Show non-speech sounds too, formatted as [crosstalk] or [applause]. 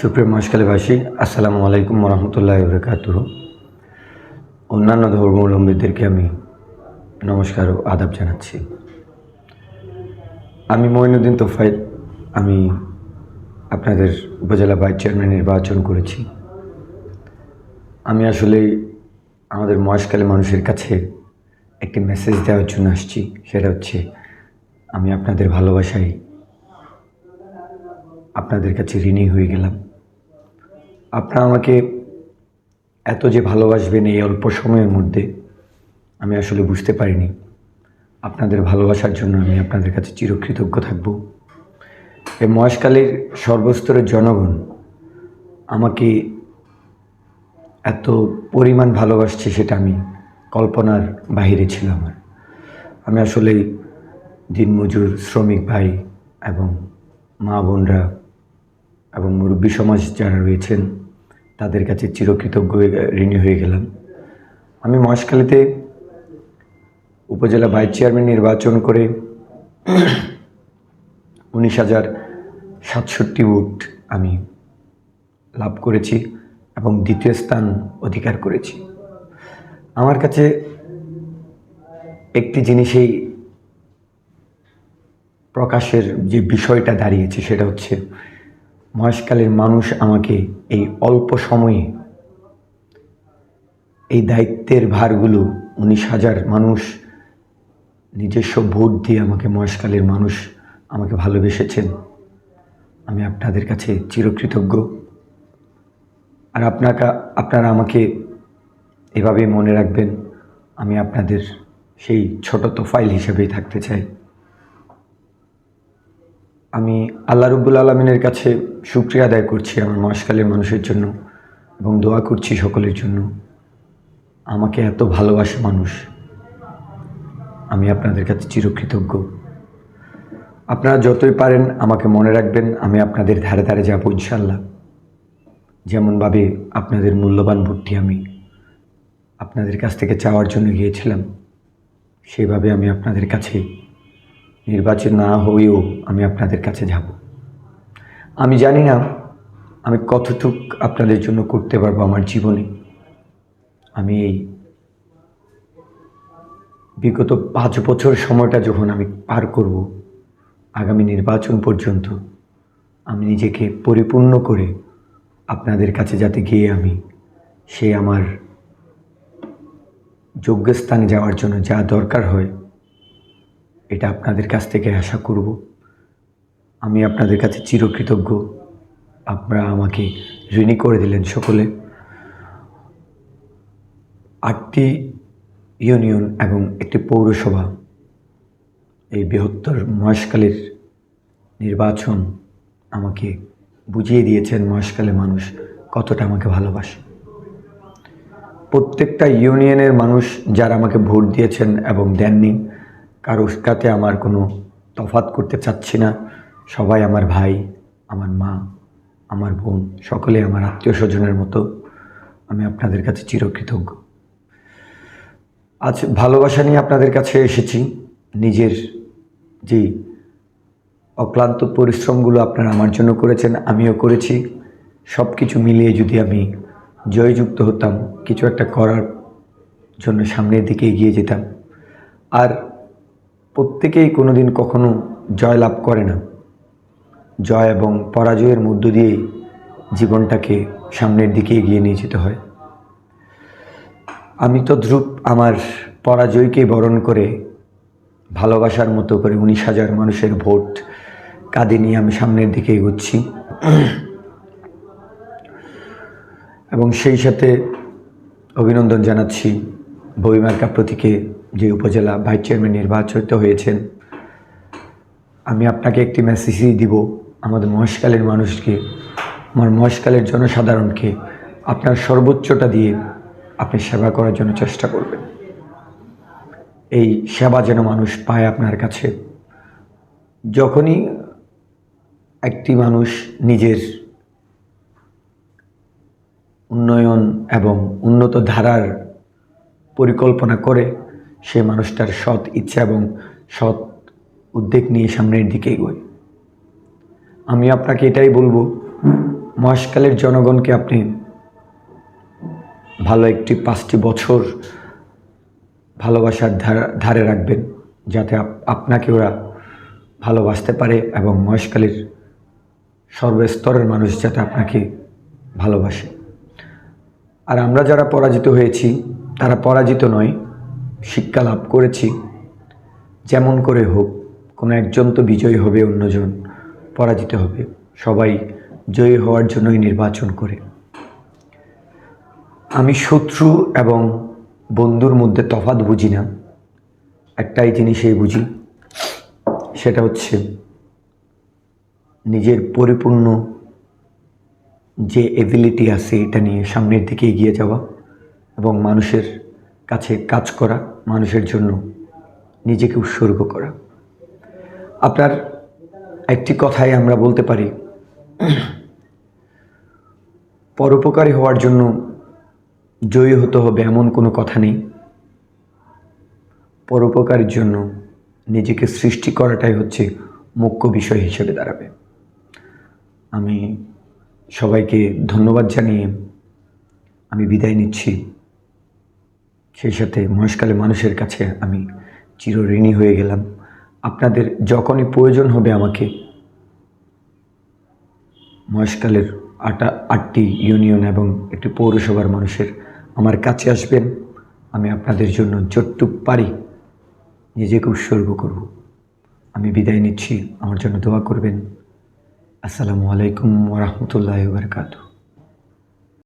সুপ্রিয় মহাশকালীবাসী আসসালামু আলাইকুম রহমতুল্লাহ বরকাত অন্যান্য ধর্মাবলম্বীদেরকে আমি নমস্কার ও আদাব জানাচ্ছি। আমি মঈনুদ্দিন তোফাইল আমি আপনাদের উপজেলা ভাইস চেয়ারম্যান নির্বাচন করেছি। আমি আসলে আমাদের মহেশকালী মানুষের কাছে একটি মেসেজ দেওয়ার জন্য আসছি, সেটা হচ্ছে, আমি আপনাদের ভালোবাসায় আপনাদের কাছে ঋণী হয়ে গেলাম। আপনারা আমাকে এত যে ভালোবাসবেন এই অল্প সময়ের মধ্যে, আমি আসলে বুঝতে পারিনি। আপনাদের ভালোবাসার জন্য আমি আপনাদের কাছে চিরকৃতজ্ঞ থাকব। এই মহেশকালের সর্বস্তরের জনগণ আমাকে এত পরিমাণ ভালোবাসছে সেটা আমি কল্পনার বাহিরে ছিল আমার। আমি আসলে দিনমজুর শ্রমিক ভাই এবং মা বোনরা এবং মুরব্বী সমাজ যারা রয়েছেন, তাদের কাছে চিরকৃতজ্ঞ ঋণী হয়ে গেলাম। আমি মহেশখালীতে উপজেলা ভাইস চেয়ারম্যান নির্বাচন করে [clears throat] উনিশ হাজার সাতষট্টি ভোট আমি লাভ করেছি এবং দ্বিতীয় স্থান অধিকার করেছি। আমার কাছে একটি জিনিসেই প্রকাশের যে বিষয়টা দাঁড়িয়েছে, সেটা হচ্ছে মহেশকালের মানুষ আমাকে এই অল্প সময়ে এই দায়িত্বের ভারগুলো উনিশ হাজার মানুষ নিজস্ব ভোট দিয়ে আমাকে মহেশকালের মানুষ আমাকে ভালোবেসেছেন। আমি আপনাদের কাছে চিরকৃতজ্ঞ। আর আপনারা আপনারা আমাকে এভাবে মনে রাখবেন, আমি আপনাদের সেই ছোট তোফাইল হিসেবেই থাকতে চাই। আমি আল্লাহ রব্বুল আলমিনের কাছে শুক্রিয়া আদায় করছি আমার মহেশকালের মানুষের জন্য এবং দোয়া করছি সকলের জন্য। আমাকে এত ভালোবাসে মানুষ। আমি আপনাদের কাছে চিরকৃতজ্ঞ। আপনারা যতই পারেন আমাকে মনে রাখবেন, আমি আপনাদের ধারে ধারে যাব ইনশাল্লাহ যেমনভাবে আপনাদের মূল্যবান ভোটটি আমি আপনাদের কাছ থেকে চাওয়ার জন্য গিয়েছিলাম, সেভাবে আমি আপনাদের কাছে নির্বাচন না হয়েও আমি আপনাদের কাছে যাব। আমি জানি না আমি কতটুক আপনাদের জন্য করতে পারব আমার জীবনে। আমি এই বিগত পাঁচ বছর সময়টা যখন আমি পার করব, আগামী নির্বাচন পর্যন্ত আমি নিজেকে পরিপূর্ণ করে আপনাদের কাছে যাতে গিয়ে আমি সে আমার যোগ্য স্থানে যাওয়ার জন্য যা দরকার হয় এটা আপনাদের কাছ থেকে আশা করব। আমি আপনাদের কাছে চিরকৃতজ্ঞ। আপনারা আমাকে ঋণী করে দিলেন সকলে। আটটি ইউনিয়ন এবং একটি পৌরসভা। এই বৃহত্তর মহেশকালের নির্বাচন আমাকে বুঝিয়ে দিয়েছেন মহেশকালের মানুষ কতটা আমাকে ভালোবাসে। প্রত্যেকটা ইউনিয়নের মানুষ যারা আমাকে ভোট দিয়েছেন এবং দেননি কারও কাতে আমার কোনো তফাত করতে চাচ্ছি না। সবাই আমার ভাই, আমার মা, আমার বোন, সকলে আমার আত্মীয় স্বজনের মতো। আমি আপনাদের কাছে চিরকৃতজ্ঞ। আজ ভালোবাসা নিয়ে আপনাদের কাছে এসেছি। নিজের যে অক্লান্ত পরিশ্রমগুলো আপনারা আমার জন্য করেছেন, আমিও করেছি। সব কিছু মিলিয়ে যদি আমি জয়যুক্ত হতাম, কিছু একটা করার জন্য সামনের দিকে এগিয়ে যেতাম। আর প্রত্যেকেই কোনো দিন কখনো জয় লাভ করে না। জয় এবং পরাজয়ের মধ্য দিয়েই জীবনটাকে সামনের দিকে এগিয়ে নিয়ে যেতে হয়। আমি তো ধ্রুব আমার পরাজয়কে বরণ করে ভালোবাসার মতো করে উনিশ হাজার মানুষের ভোট কাঁধে নিয়ে আমি সামনের দিকে এগোচ্ছি। এবং সেই সাথে অভিনন্দন জানাচ্ছি বইমার্কা প্রতীকে যে উপজেলা ভাইস চেয়ারম্যান নির্বাচিত হয়েছেন, আমি আপনাকে একটি মেসেজই দিব, আমাদের মহেশকালের মানুষকে, আমার মহেশকালের জনসাধারণকে, আপনার সর্বোচ্চটা দিয়ে আপনি সেবা করার জন্য চেষ্টা করবেন। এই সেবা যেন মানুষ পায় আপনার কাছে। যখনই একটি মানুষ নিজের উন্নয়ন এবং উন্নত ধারার পরিকল্পনা করে সে মানুষটার সৎ ইচ্ছা এবং সৎ উদ্যোগ নিয়ে সামনের দিকে এগোয়। আমি আপনাকে এটাই বলব মহেশকালের জনগণকে আপনি ভালো একটি পাঁচটি বছর ভালোবাসার ধারা, ধারে রাখবেন, যাতে আপনাকে ওরা ভালোবাসতে পারে এবং মহেশকালীর সর্বস্তরের মানুষ যাতে আপনাকে ভালোবাসে। আর আমরা যারা পরাজিত হয়েছি, তারা পরাজিত নয় শিক্ষা লাভ করেছি। যেমন করে হোক, কোনো একজন তো বিজয়ী হবে, অন্যজন পরাজিত হবে। সবাই জয়ী হওয়ার জন্যই নির্বাচন করে। আমি শত্রু এবং বন্ধুর মধ্যে তফাৎ বুঝি না। একটাই জিনিসই বুঝি, সেটা হচ্ছে নিজের পরিপূর্ণ যে এবিলিটি আছে, এটা নিয়ে সামনের দিকে এগিয়ে যাওয়া এবং মানুষের কাছে কাজ করা মানুষের জন্য নিজেকে উৎসর্গ করা। আপনার একটি কথাই আমরা বলতে পারি, পরোপকারী হওয়ার জন্য জয়ী হতে হবে এমন কোনো কথা নেই। পরোপকারের জন্য নিজেকে সৃষ্টি করাটাই হচ্ছে মুখ্য বিষয় হিসেবে দাঁড়াবে। আমি সবাইকে ধন্যবাদ জানিয়ে আমি বিদায় নিচ্ছি। সেই সাথে মহেশকালে মানুষের কাছে আমি চিরঋণী হয়ে গেলাম। আপনাদের যখনই প্রয়োজন হবে আমাকে মহেশকালের আটা, আটটি ইউনিয়ন এবং একটি পৌরসভার মানুষের আমার কাছে আসবেন। আমি আপনাদের জন্য যতটুক পারি নিজেকে উৎসর্গ করব। আমি বিদায় নিচ্ছি। আমার জন্য দোয়া করবেন। আসসালামু আলাইকুম ওরহমতুল্লাহ বারকাতু